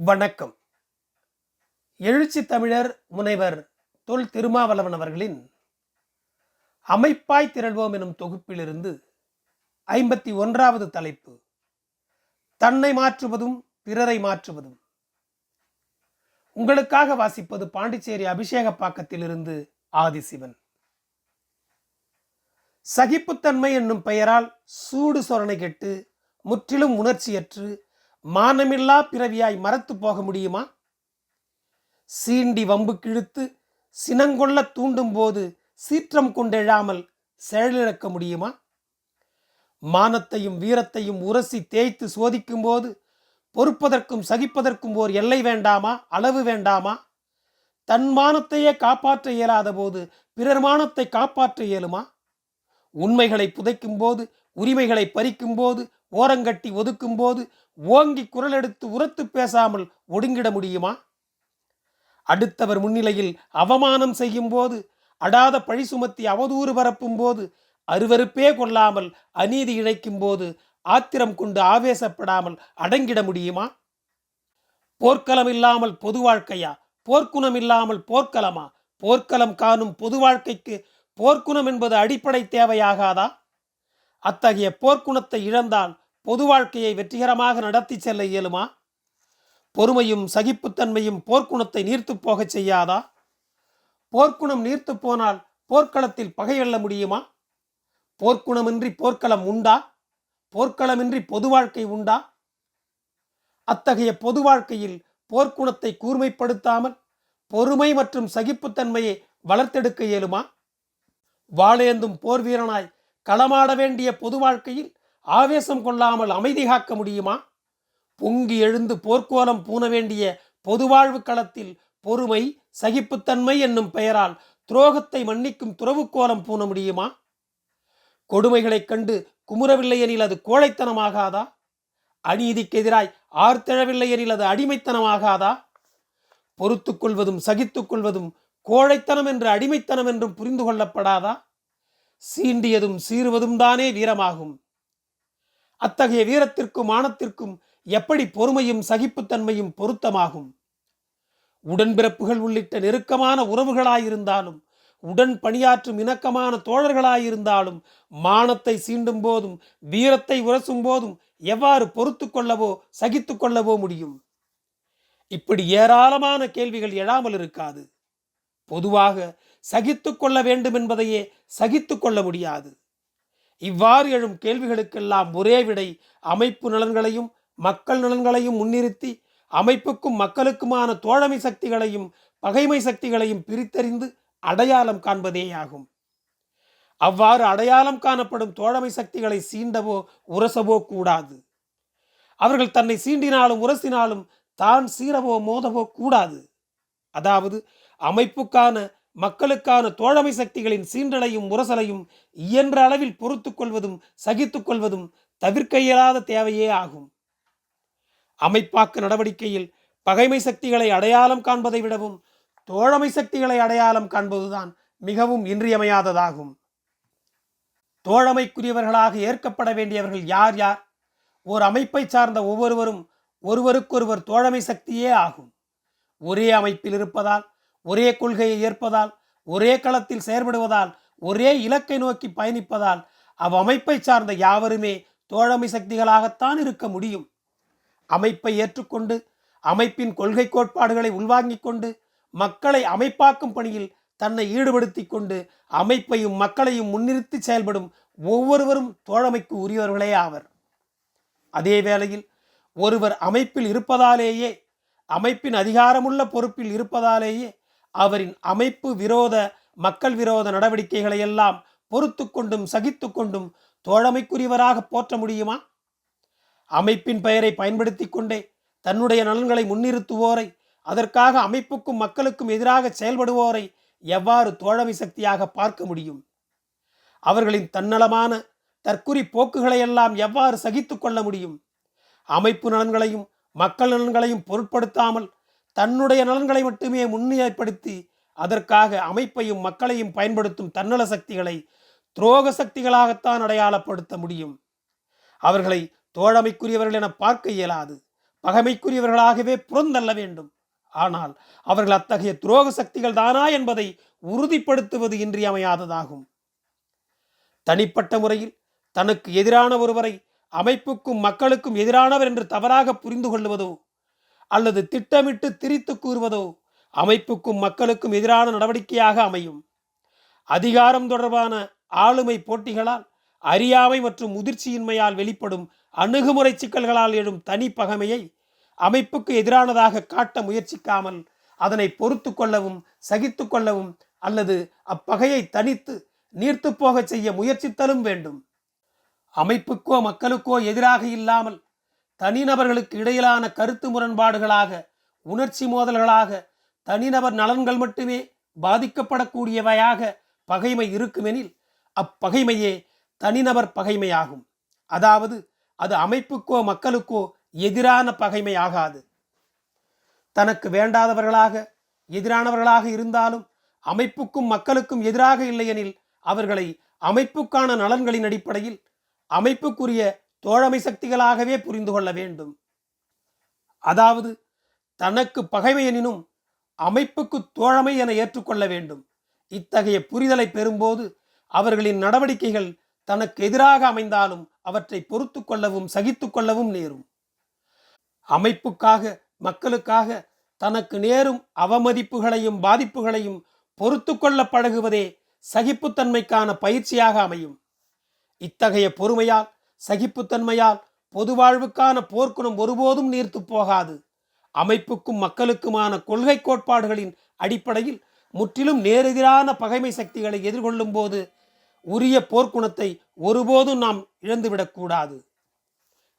வணக்கம். எழுச்சி தமிழர் முனைவர் தொல் திருமாவளவன் அவர்களின் அமைப்பாய் திரள்வோம் எனும் தொகுப்பிலிருந்து ஐம்பத்தி ஒன்றாவது தலைப்பு தன்னை மாற்றுவதும் பிறரை மாற்றுவதும். உங்களுக்காக வாசிப்பது பாண்டிச்சேரி அபிஷேகப்பாக்கத்திலிருந்து ஆதிசிவன். சகிப்புத்தன்மை என்னும் பெயரால் சூடு சொரணை கெட்டு முற்றிலும் உணர்ச்சியற்று மானமில்லா பிறவியாய் மறத்து போக முடியுமா? சீண்டி வம்பு கிழித்து சினங்கொள்ள தூண்டும் போது சீற்றம் கொண்டெழாமல் செயலிழக்க முடியுமா? மானத்தையும் வீரத்தையும் உரசி தேய்த்து சோதிக்கும் போது பொறுப்பதற்கும் சகிப்பதற்கும் ஓர் எல்லை வேண்டாமா? அளவு வேண்டாமா? தன் மானத்தையே காப்பாற்ற இயலாத போது பிறர் மானத்தை காப்பாற்ற இயலுமா? உண்மைகளை புதைக்கும் போது உரிமைகளை பறிக்கும் போது ஓரங்கட்டி ஒதுக்கும் போது ஓங்கி குரல் எடுத்து உரத்து பேசாமல் ஒடுங்கிட முடியுமா? அடுத்தவர் முன்னிலையில் அவமானம் செய்யும் போது அடாத பழி சுமத்தி அவதூறு பரப்பும் போது அருவருப்பே கொள்ளாமல் அநீதி இழைக்கும் போது ஆத்திரம் கொண்டு ஆவேசப்படாமல் அடங்கிட முடியுமா? போர்க்களம் இல்லாமல் பொது வாழ்க்கையா? போர்க்குணம் இல்லாமல் போர்க்களமா? போர்க்களம் காணும் பொது வாழ்க்கைக்கு போர்க்குணம் என்பது அடிப்படை தேவையாகாதா? அத்தகைய போர்க்குணத்தை இழந்தால் பொது வாழ்க்கையை வெற்றிகரமாக நடத்தி செல்ல இயலுமா? பொறுமையும் சகிப்புத்தன்மையும் போர்க்குணத்தை நீர்த்து போகச் செய்யாதா? போர்க்குணம் நீர்த்து போனால் போர்க்களத்தில் பகையெல்ல முடியுமா? போர்க்குணமின்றி போர்க்களம் உண்டா? போர்க்களமின்றி பொது வாழ்க்கை உண்டா? அத்தகைய பொது வாழ்க்கையில் போர்க்குணத்தை கூர்மைப்படுத்தாமல் பொறுமை மற்றும் சகிப்புத்தன்மையை வளர்த்தெடுக்க இயலுமா? வாளேந்தும் போர் வீரனாய் களமாட வேண்டிய பொது வாழ்க்கையில் ஆவேசம் கொள்ளாமல் அமைதி காக்க முடியுமா? பொங்கி எழுந்து போர்க்கோலம் பூண வேண்டிய பொதுவாழ்வு களத்தில் பொறுமை சகிப்புத்தன்மை என்னும் பெயரால் துரோகத்தை மன்னிக்கும் துறவுக்கோலம் பூண முடியுமா? கொடுமைகளைக் கண்டு குமுறவில்லை எனில் அது கோழைத்தனமாகாதா? அநீதிக்கு எதிராய் ஆர்த்தெழவில்லை எனில் அது அடிமைத்தனமாகாதா? பொறுத்துக்கொள்வதும் சகித்துக்கொள்வதும் கோழைத்தனம் என்று அடிமைத்தனம் என்றும் புரிந்து கொள்ளப்படாதா? சீண்டியதும் சீறுவதும் தானே வீரமாகும். அத்தகைய வீரத்திற்கும் மானத்திற்கும் எப்படி பொறுமையும் சகிப்புத்தன்மையும் பொருத்தமாகும்? உடன்பிறப்புகள் உள்ளிட்ட நெருக்கமான உறவுகளாயிருந்தாலும் உடன் பணியாற்றும் இணக்கமான தோழர்களாயிருந்தாலும் மானத்தை சீண்டும் போதும் வீரத்தை உரசும் போதும் எவ்வாறு பொறுத்து கொள்ளவோ சகித்து கொள்ளவோ முடியும்? இப்படி ஏராளமான கேள்விகள் எழாமல் இருக்காது பொதுவாக சகித்து கொள்ள வேண்டும் என்பதையே சகித்து கொள்ள முடியாது. இவ்வாறு எழும் கேள்விகளுக்கெல்லாம் ஒரே விடை அமைப்பு நலன்களையும் மக்கள் நலன்களையும் முன்னிறுத்தி அமைப்புக்கும் மக்களுக்குமான தோழமை சக்திகளையும் பகைமை சக்திகளையும் பிரித்தறிந்து அடையாளம் காண்பதேயாகும். அவ்வாறு அடையாளம் காணப்படும் தோழமை சக்திகளை சீண்டவோ உரசவோ கூடாது. அவர்கள் தன்னை சீண்டினாலும் உரசினாலும் தான் சீரவோ மோதவோ கூடாது. அதாவது அமைப்புக்கான மக்களுக்கான தோழமை சக்திகளின் சீன்றலையும் முரசலையும் இயன்ற அளவில் பொறுத்து கொள்வதும் சகித்து கொள்வதும் தவிர்க்க இயலாத தேவையே ஆகும். அமைப்பாக்க நடவடிக்கையில் பகைமை சக்திகளை அடையாளம் காண்பதை விடவும் தோழமை சக்திகளை அடையாளம் காண்பதுதான் மிகவும் இன்றியமையாததாகும். தோழமைக்குரியவர்களாக ஏற்கப்பட வேண்டியவர்கள் யார் யார்? ஓர் அமைப்பை சார்ந்த ஒவ்வொருவரும் ஒருவருக்கொருவர் தோழமை சக்தியே ஆகும். ஒரே அமைப்பில் இருப்பதால் ஒரே கொள்கையை ஏற்பதால் ஒரே களத்தில் செயற்படுவதால் ஒரே இலக்கை நோக்கி பயணிப்பதால் அவ்வமைப்பை சார்ந்த யாவருமே தோழமை சக்திகளாகத்தான் இருக்க முடியும். அமைப்பை ஏற்றுக்கொண்டு அமைப்பின் கொள்கை கோட்பாடுகளை உள்வாங்கிக் கொண்டு மக்களை அமைப்பாக்கும் பணியில் தன்னை ஈடுபடுத்தி கொண்டு அமைப்பையும் மக்களையும் முன்னிறுத்தி செயல்படும் ஒவ்வொருவரும் தோழமைக்கு உரியவர்களே ஆவர். அதே வேளையில் ஒருவர் அமைப்பில் இருப்பதாலேயே அமைப்பின் அதிகாரமுள்ள பொறுப்பில் இருப்பதாலேயே அவரின் அமைப்பு விரோத மக்கள் விரோத நடவடிக்கைகளை எல்லாம் பொறுத்து கொண்டும் சகித்து கொண்டும் தோழமைக்குரியவராக போற்ற முடியுமா? அமைப்பின் பெயரை பயன்படுத்தி கொண்டே தன்னுடைய நலன்களை முன்னிறுத்துவோரை அதற்காக அமைப்புக்கும் மக்களுக்கும் எதிராக செயல்படுவோரை எவ்வாறு தோழமை சக்தியாக பார்க்க முடியும்? அவர்களின் தன்னலமான தற்குறி போக்குகளை எல்லாம் எவ்வாறு சகித்து கொள்ள முடியும்? அமைப்பு நலன்களையும் மக்கள் நலன்களையும் பொருட்படுத்தாமல் தன்னுடைய நலன்களை மட்டுமே முன்னிலைப்படுத்தி அதற்காக அமைப்பையும் மக்களையும் பயன்படுத்தும் தன்னல சக்திகளை துரோக சக்திகளாகத்தான் அடையாளப்படுத்த முடியும். அவர்களை தோழமைக்குரியவர்கள் என பார்க்க இயலாது. பகைமைக்குரியவர்களாகவே புறந்தள்ள வேண்டும். ஆனால் அவர்கள் அத்தகைய துரோக சக்திகள் தானா என்பதை உறுதிப்படுத்துவது இன்றியமையாததாகும். தனிப்பட்ட முறையில் தனக்கு எதிரான ஒருவரை அமைப்புக்கும் மக்களுக்கும் எதிரானவர் என்று தவறாக புரிந்து கொள்வதோ அல்லது திட்டமிட்டு திரித்து கூறுவதோ அமைப்புக்கும் மக்களுக்கும் எதிரான நடவடிக்கையாக அமையும். அதிகாரம் தொடர்பான ஆளுமை போட்டிகளால் அறியாமை மற்றும் முதிர்ச்சியின்மையால் வெளிப்படும் அணுகுமுறை சிக்கல்களால் எழும் தனி பகைமையை அமைப்புக்கு எதிரானதாக காட்ட முயற்சிக்காமல் அதனை பொறுத்து கொள்ளவும் சகித்து கொள்ளவும் அல்லது அப்பகையை தனித்து நீர்த்து போகச் செய்ய முயற்சித்தலும் வேண்டும். அமைப்புக்கோ மக்களுக்கோ எதிராக இல்லாமல் தனிநபர்களுக்கு இடையிலான கருத்து முரண்பாடுகளாக உணர்ச்சி மோதல்களாக தனிநபர் நலன்கள் மட்டுமே பாதிக்கப்படக்கூடியவையாக பகைமை இருக்குமெனில் அப்பகைமையே தனிநபர் பகைமையாகும். அதாவது அது அமைப்புக்கோ மக்களுக்கோ எதிரான பகைமை ஆகாது தனக்கு வேண்டாதவர்களாக எதிரானவர்களாக இருந்தாலும் அமைப்புக்கும் மக்களுக்கும் எதிராக இல்லையெனில் அவர்களை அமைப்புக்கான நலன்களின் அடிப்படையில் அமைப்புக்குரிய தோழமை சக்திகளாகவே புரிந்து கொள்ள வேண்டும். அதாவது தனக்கு பகைமை எனினும் அமைப்புக்கு தோழமை என ஏற்றுக்கொள்ள வேண்டும். இத்தகைய புரிதலை பெறும்போது அவர்களின் நடவடிக்கைகள் தனக்கு எதிராக அமைந்தாலும் அவற்றை பொறுத்து கொள்ளவும் சகித்து கொள்ளவும் நேரும். அமைப்புக்காக மக்களுக்காக தனக்கு நேரும் அவமதிப்புகளையும் பாதிப்புகளையும் பொறுத்து கொள்ள பழகுவதே சகிப்புத்தன்மைக்கான பயிற்சியாக அமையும். இத்தகைய பொறுமையால் சகிப்புத்தன்மையால் பொது வாழ்வுக்கான போர்க்குணம் ஒருபோதும் நீர்த்து போகாது. அமைப்புக்கும் மக்களுக்குமான கொள்கை கோட்பாடுகளின் அடிப்படையில் முற்றிலும் நேரெதிரான பகைமை சக்திகளை எதிர்கொள்ளும் போது உரிய போர்க்குணத்தை ஒருபோதும் நாம் இழந்துவிடக்கூடாது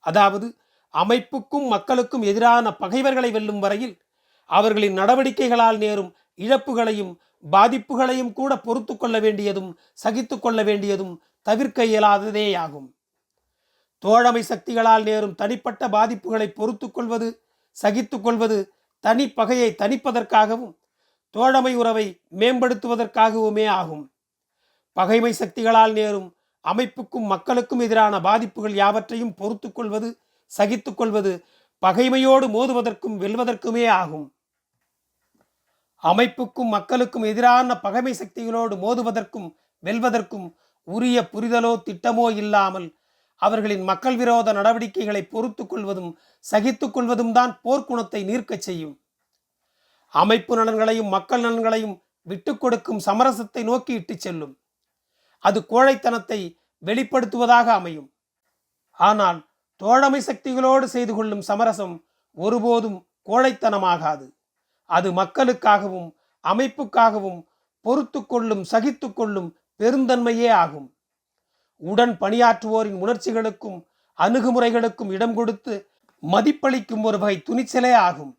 அதாவது அமைப்புக்கும் மக்களுக்கும் எதிரான பகைவர்களை வெல்லும் வரையில் அவர்களின் நடவடிக்கைகளால் நேரும் இழப்புகளையும் பாதிப்புகளையும் கூட பொறுத்து கொள்ள வேண்டியதும் சகித்து கொள்ள வேண்டியதும் தவிர்க்க இயலாததேயாகும். தோழமை சக்திகளால் நேரும் தனிப்பட்ட பாதிப்புகளை பொறுத்து கொள்வது சகித்து கொள்வது தனி பகையை தணிப்பதற்காகவும் தோழமை உறவை மேம்படுத்துவதற்காகவுமே ஆகும். பகைமை சக்திகளால் நேரும் அமைப்புக்கும் மக்களுக்கும் எதிரான பாதிப்புகள் யாவற்றையும் பொறுத்து கொள்வது சகித்து கொள்வது பகைமையோடு மோதுவதற்கும் வெல்வதற்குமே ஆகும். அமைப்புக்கும் மக்களுக்கும் எதிரான பகைமை சக்திகளோடு மோதுவதற்கும் வெல்வதற்கும் உரிய புரிதலோ திட்டமோ இல்லாமல் அவர்களின் மக்கள் விரோத நடவடிக்கைகளை பொறுத்து கொள்வதும் சகித்துக் கொள்வதும் தான் போர்க்குணத்தை நீர்க்கச் செய்யும். அமைப்பு நலன்களையும் மக்கள் நலன்களையும் விட்டு கொடுக்கும் சமரசத்தை நோக்கி இட்டுச் செல்லும். அது கோழைத்தனத்தை வெளிப்படுத்துவதாக அமையும். ஆனால் தோழமை சக்திகளோடு செய்து கொள்ளும் சமரசம் ஒருபோதும் கோழைத்தனமாகாது. அது மக்களுக்காகவும் அமைப்புக்காகவும் பொறுத்து கொள்ளும் சகித்து கொள்ளும் பெருந்தன்மையே ஆகும். உடன் பணியாற்றுவோரின் உணர்ச்சிகளுக்கும் அணுகுமுறைகளுக்கும் இடம் கொடுத்து மதிப்பளிக்கும் ஒரு வகை துணிச்சலே ஆகும்.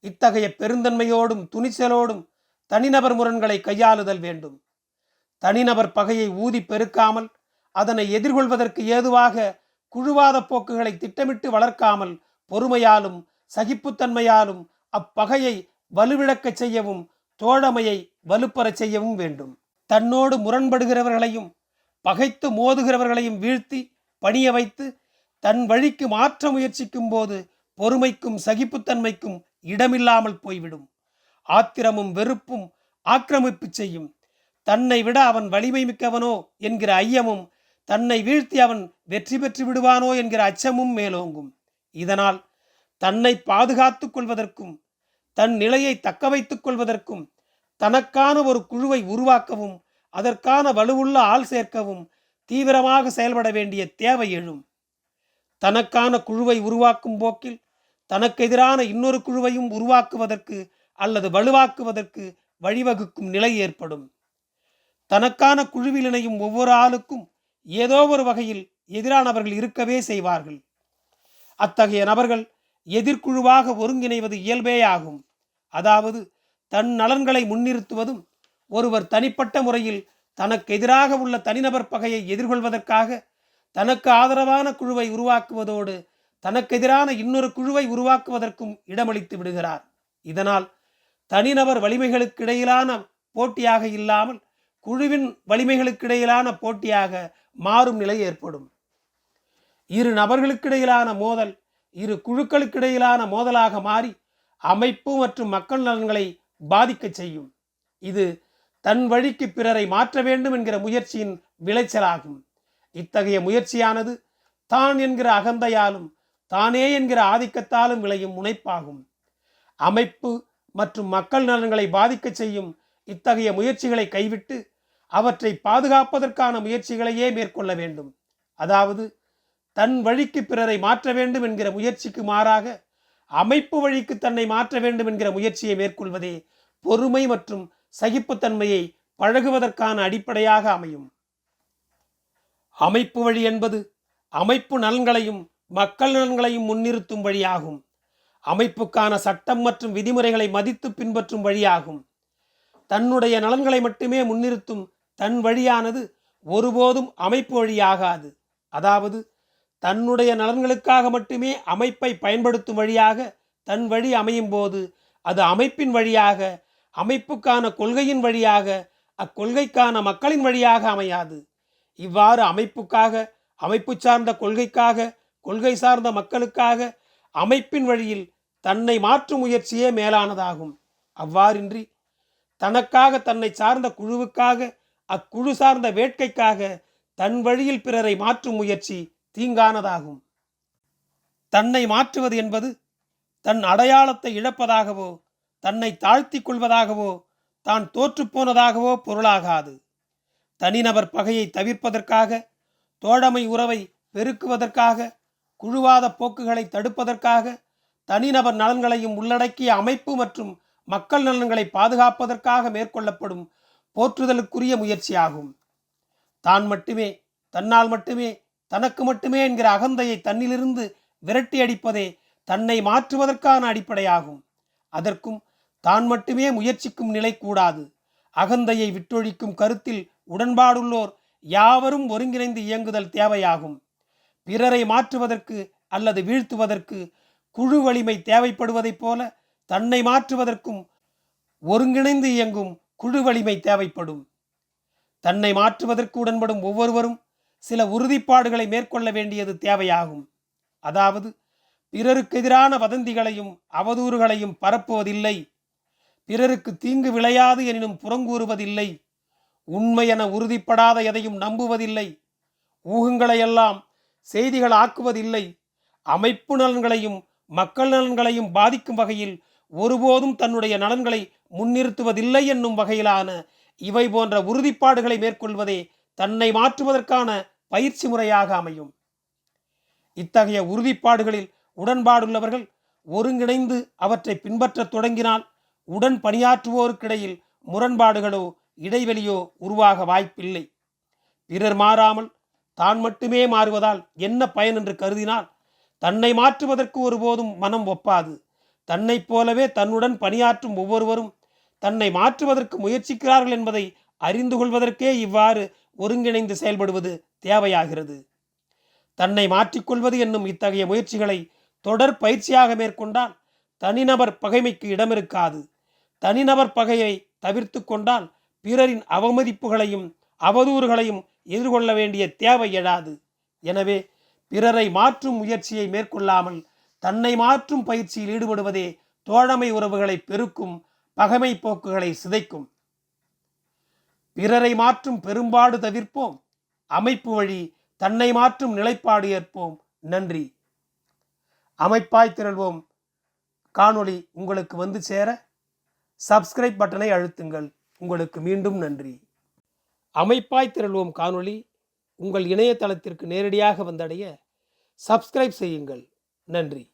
இத்தகைய பெருந்தன்மையோடும் துணிச்சலோடும் தனிநபர் முரண்களை கையாளுதல் வேண்டும். தனிநபர் பகையை ஊதி பெருக்காமல் அதனை எதிர்கொள்வதற்கு ஏதுவாக குழுவாத போக்குகளை திட்டமிட்டு வளர்க்காமல் பொறுமையாலும் சகிப்புத்தன்மையாலும் அப்பகையை வலுவிழக்கச் செய்யவும் தோழமையை வலுப்பெறச் செய்யவும் வேண்டும். தன்னோடு முரண்படுகிறவர்களையும் பகைத்து மோதுகிறவர்களையும் வீழ்த்தி பணிய வைத்து தன் வழிக்கு மாற்ற முயற்சிக்கும் போது பொறுமைக்கும் சகிப்புத்தன்மைக்கும் இடமில்லாமல் போய்விடும். ஆத்திரமும் வெறுப்பும் ஆக்கிரமிப்பு செய்யும். தன்னை விட அவன் வலிமை மிக்கவனோ என்கிற ஐயமும் தன்னை வீழ்த்தி அவன் வெற்றி பெற்று விடுவானோ என்கிற அச்சமும் மேலோங்கும். இதனால் தன்னை பாதுகாத்துக் கொள்வதற்கும் தன் நிலையை தக்க வைத்துக் கொள்வதற்கும் தனக்கான ஒரு குழுவை உருவாக்கவும் அதற்கான வலுவுள்ள ஆள் சேர்க்கவும் தீவிரமாக செயல்பட வேண்டிய தேவை எழும். தனக்கான குழுவை உருவாக்கும் போக்கில் தனக்கு எதிரான இன்னொரு குழுவையும் உருவாக்குவதற்கு அல்லது வலுவாக்குவதற்கு வழிவகுக்கும் நிலை ஏற்படும். தனக்கான குழுவில் இணையும் ஒவ்வொரு ஆளுக்கும் ஏதோ ஒரு வகையில் எதிரானவர்கள் இருக்கவே செய்வார்கள். அத்தகைய நபர்கள் எதிர்குழுவாக ஒருங்கிணைவது இயல்பேயாகும். அதாவது தன் நலன்களை முன்னிறுத்துவதும் ஒருவர் தனிப்பட்ட முறையில் தனக்கு எதிராக உள்ள தனிநபர் பகையை எதிர்கொள்வதற்காக தனக்கு ஆதரவான குழுவை உருவாக்குவதோடு தனக்கு எதிரான இன்னொரு குழுவை உருவாக்குவதற்கும் இடமளித்து விடுகிறார். இதனால் தனிநபர் வலிமைகளுக்கு இடையிலான போட்டியாக இல்லாமல் குழுவின் வலிமைகளுக்கு இடையிலான போட்டியாக மாறும் நிலை ஏற்படும். இரு நபர்களுக்கிடையிலான மோதல் இரு குழுக்களுக்கிடையிலான மோதலாக மாறி அமைப்பு மற்றும் மக்கள் நலன்களை பாதிக்கச் செய்யும். இது தன் வழிக்கு பிறரை மாற்ற வேண்டும் என்கிற முயற்சியின் விளைச்சலாகும். இத்தகைய முயற்சியானது தான் என்கிற அகந்தையாலும் தானே என்கிற ஆதிக்கத்தாலும் விளையும் முனைப்பாகும். அமைப்பு மற்றும் மக்கள் நலன்களை பாதிக்கச் செய்யும் இத்தகைய முயற்சிகளை கைவிட்டு அவற்றை பாதுகாப்பதற்கான முயற்சிகளையே மேற்கொள்ள வேண்டும். அதாவது தன் வழிக்கு பிறரை மாற்ற வேண்டும் என்கிற முயற்சிக்கு மாறாக அமைப்பு வழிக்கு தன்னை மாற்ற வேண்டும் என்கிற முயற்சியை மேற்கொள்வதே பொறுமை மற்றும் சகிப்புத்தன்மையை பழகுவதற்கான அடிப்படையாக அமையும். அமைப்பு வழி என்பது அமைப்பு நலன்களையும் மக்கள் நலன்களையும் முன்னிறுத்தும் வழியாகும். அமைப்புக்கான சட்டம் மற்றும் விதிமுறைகளை மதித்து பின்பற்றும் வழியாகும். தன்னுடைய நலன்களை மட்டுமே முன்னிறுத்தும் தன் வழியானது ஒருபோதும் அமைப்பு வழியாகாது. அதாவது தன்னுடைய நலன்களுக்காக மட்டுமே அமைப்பை பயன்படுத்தும் வழியாக தன் வழி அமையும் போது அது அமைப்பின் வழியாக அமைப்புக்கான கொள்கையின் வழியாக அக்கொள்கைக்கான மக்களின் வழியாக அமையாது. இவ்வாறு அமைப்புக்காக அமைப்பு சார்ந்த கொள்கைக்காக கொள்கை சார்ந்த மக்களுக்காக அமைப்பின் வழியில் தன்னை மாற்றும் முயற்சியே மேலானதாகும். அவ்வாறின்றி தனக்காக தன்னை சார்ந்த குழுவுக்காக அக்குழு சார்ந்த வேட்கைக்காக தன் வழியில் பிறரை மாற்றும் முயற்சி தீங்கானதாகும். தன்னை மாற்றுவது என்பது தன் அடையாளத்தை இழப்பதாகவோ தன்னை தாழ்த்தி கொள்வதாகவோ தான் தோற்றுப்போனதாகவோ பொருளாகாது. தனிநபர் பகையை தவிர்ப்பதற்காக தோழமை உறவை பெருக்குவதற்காக குழுவாத போக்குகளை தடுப்பதற்காக தனிநபர் நலன்களையும் உள்ளடக்கிய அமைப்பு மற்றும் மக்கள் நலன்களை பாதுகாப்பதற்காக மேற்கொள்ளப்படும் போற்றுதலுக்குரிய முயற்சியாகும். தான் மட்டுமே தன்னால் மட்டுமே தனக்கு மட்டுமே என்கிற அகந்தையை தன்னிலிருந்து விரட்டி அடிப்பதே தன்னை மாற்றுவதற்கான அடிப்படையாகும். அதற்கும் தான் மட்டுமே முயற்சிக்கும் நிலை கூடாது. அகந்தையை விட்டொழிக்கும் கருத்தில் உடன்பாடுள்ளோர் யாவரும் ஒருங்கிணைந்து இயங்குதல் தேவையாகும். பிறரை மாற்றுவதற்கு அல்லது வீழ்த்துவதற்கு குழு வலிமை தேவைப்படுவதைப் போல தன்னை மாற்றுவதற்கும் ஒருங்கிணைந்து இயங்கும் குழு வலிமை தேவைப்படும். தன்னை மாற்றுவதற்கு உடன்படும் ஒவ்வொருவரும் சில உறுதிப்பாடுகளை மேற்கொள்ள வேண்டியது தேவையாகும். அதாவது பிறருக்கு எதிரான வதந்திகளையும் அவதூறுகளையும் பரப்புவதில்லை. பிறருக்கு தீங்கு விளையாது எனினும் புறங்கூறுவதில்லை. உண்மை என உறுதிப்படாத எதையும் நம்புவதில்லை. ஊகங்களையெல்லாம் செய்திகள் ஆக்குவதில்லை. அமைப்பு நலன்களையும் மக்கள் நலன்களையும் பாதிக்கும் வகையில் ஒருபோதும் தன்னுடைய நலன்களை முன்னிறுத்துவதில்லை என்னும் வகையிலான இவை போன்ற உறுதிப்பாடுகளை மேற்கொள்வதே தன்னை மாற்றுவதற்கான பயிற்சி முறையாக அமையும். இத்தகைய உறுதிப்பாடுகளில் உடன்பாடுள்ளவர்கள் ஒருங்கிணைந்து அவற்றை பின்பற்றத் தொடங்கினால் உடன் பணியாற்றுவோருக்கிடையில் முரண்பாடுகளோ இடைவெளியோ உருவாக வாய்ப்பில்லை. பிறர் மாறாமல் தான் மட்டுமே மாறுவதால் என்ன பயன் என்று கருதினால் தன்னை மாற்றுவதற்கு ஒருபோதும் மனம் ஒப்பாது. தன்னைப் போலவே தன்னுடன் பணியாற்றும் ஒவ்வொருவரும் தன்னை மாற்றுவதற்கு முயற்சிக்கிறார்கள் என்பதை அறிந்து கொள்வதற்கே இவ்வாறு ஒருங்கிணைந்து செயல்படுவது தேவையாகிறது. தன்னை மாற்றிக்கொள்வது என்னும் இத்தகைய முயற்சிகளை தொடர் பயிற்சியாக மேற்கொண்டால் தனிநபர் பகைமைக்கு இடமிருக்காது. தனிநபர் பகையை தவிர்த்து கொண்டால் பிறரின் அவமதிப்புகளையும் அவதூறுகளையும் எதிர்கொள்ள வேண்டிய தேவை எழாது. எனவே பிறரை மாற்றும் முயற்சியை மேற்கொள்ளாமல் தன்னை மாற்றும் பயிற்சியில் ஈடுபடுவதே தோழமை உறவுகளை பெருக்கும் பகைமை போக்குகளை சிதைக்கும். பிறரை மாற்றும் பெரும்பாடு தவிர்ப்போம். அமைப்பு வழி தன்னை மாற்றும் நிலைப்பாடு ஏற்போம். நன்றி. அமைப்பாய் திரள்வோம் காணொளி உங்களுக்கு வந்து சேர சப்ஸ்கிரைப் பட்டனை அழுத்துங்கள். உங்களுக்கு மீண்டும் நன்றி. அமைப்பாய் திரள்வோம் காணொளி உங்கள் இணையதளத்திற்கு நேரடியாக வந்தடைய சப்ஸ்கிரைப் செய்யுங்கள். நன்றி.